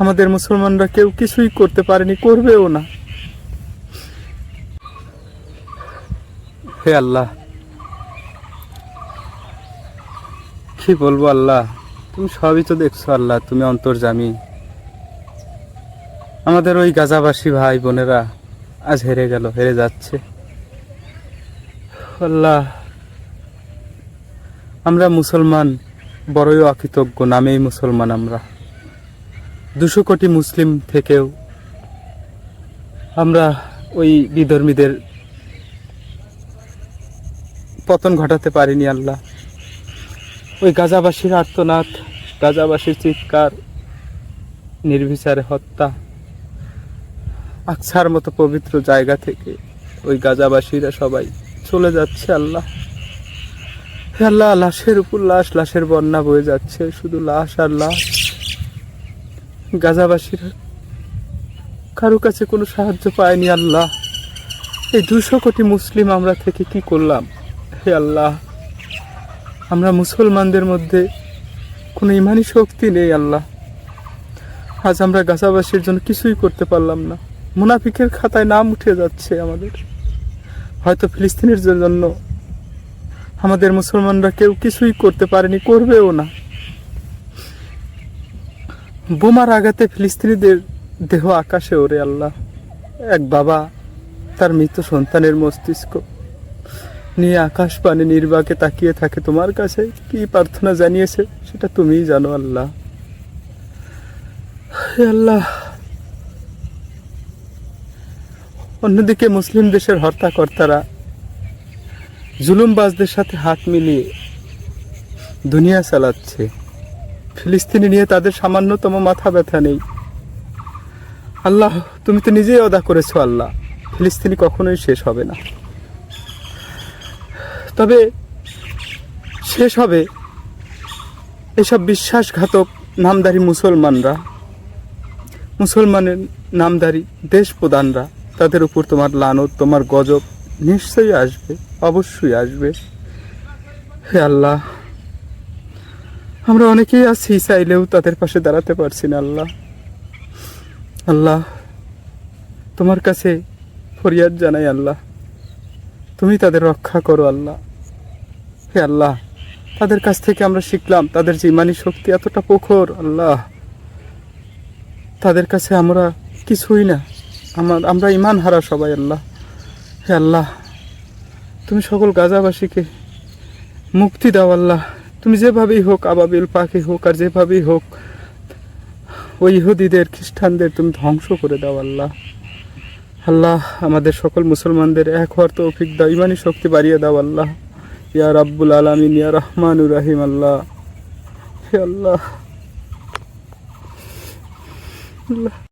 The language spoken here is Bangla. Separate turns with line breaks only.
আমাদের মুসলমানরা কেউ কিছুই করতে পারেনি, করবেও না। হে আল্লাহ, কি বলব আল্লাহ, তুমি সবই তো দেখছ আল্লাহ, তুমি অন্তর্জামী। আমাদের ওই গাজাবাসী ভাই বোনেরা আজ হেরে গেল, হেরে যাচ্ছে। আল্লাহ, আমরা মুসলমান বড়ই অকৃতজ্ঞ, নামেই মুসলমান আমরা। দুশো কোটি মুসলিম থেকেও আমরা ওই বিধর্মীদের পতন ঘটাতে পারিনি আল্লাহ। ওই গাজাবাসীর আর্তনাদ, গাজাবাসীর চিৎকার, নির্বিচারে হত্যা আকসার মতো পবিত্র জায়গা থেকে ওই গাজাবাসীরা সবাই চলে যাচ্ছে আল্লাহ। আল্লাহ, লাশের উপর লাশ, লাশের বন্যা বয়ে যাচ্ছে, শুধু লাশ আর লাশ। গাজাবাসীরা কারও কাছে কোনো সাহায্য পায়নি আল্লাহ। এই দুশো কোটি মুসলিম আমরা থেকে কি করলাম? হে আল্লাহ, আমরা মুসলমানদের মধ্যে কোনো ইমানি শক্তি নেই আল্লাহ। আজ আমরা গাজাবাসীর জন্য কিছুই করতে পারলাম না। মুনাফিকের খাতায় নাম উঠে যাচ্ছে আমাদের। হয়তো ফিলিস্তিনের জন্য আমাদের মুসলমানরা কেউ কিছুই করতে পারেনি, করবেও না। বোমার আঘাতে ফিলিস্তিনিদের দেহ আকাশে ওরে আল্লাহ। এক বাবা তার মৃত সন্তানের মস্তিষ্ক নিয়ে আকাশ পানে নির্বাকে তাকিয়ে থাকে, তোমার কাছে কি প্রার্থনা জানিয়েছে সেটা তুমিই জানো আল্লাহ। আল্লাহ। অন্যদিকে মুসলিম দেশের হর্তাকর্তারা জুলুমবাজদের সাথে হাত মিলিয়ে দুনিয়া চালাচ্ছে। ফিলিস্তিনি নিয়ে তাদের সামান্যতম মাথা ব্যথা নেই। আল্লাহ, তুমি তো নিজেই অদা করেছ আল্লাহ। ফিলিস্তিনি কখনোই শেষ হবে না। তবে শেষ হবে এসব বিশ্বাসঘাতক নামদারি মুসলমানরা। মুসলমানের নামদারি দেশ প্রধানরা, তাদের উপর তোমার লানত, তোমার গজব নিশ্চয়ই আসবে, অবশ্যই আসবে। হে আল্লাহ আমরা অনেকেই আছি, চাইলেও তাদের পাশে দাঁড়াতে পারছি না, আল্লাহ। আল্লাহ, তোমার কাছে ফরিয়াদ জানাই, আল্লাহ। তুমি তাদের রক্ষা করো, আল্লাহ। হে আল্লাহ, তাদের কাছ থেকে আমরা শিখলাম, তাদের যে ইমানি শক্তি এতটা প্রখর, আল্লাহ। তাদের কাছে আমরা কিছুই না, আমার, আমরা ইমান হারা সবাই, আল্লাহ। হে আল্লাহ, তুমি সকল গাজাবাসীকে মুক্তি দাও, আল্লাহ। তুমি যেভাবেই হোক আবাবিল পাখি হোক আর যেভাবেই হোক, ওই ইহুদিদের, খ্রিস্টানদের তুমি ধ্বংস করে দাও আল্লাহ। আল্লাহ, আমাদের সকল মুসলমানদের এক হওয়ার তৌফিক দাও, ইমানি শক্তি বাড়িয়ে দাও আল্লাহ। ইয়া রাব্বুল আলামিন, ইয়া রহমানুর রাহিম আল্লাহ। হে আল্লাহ। আল্লাহ।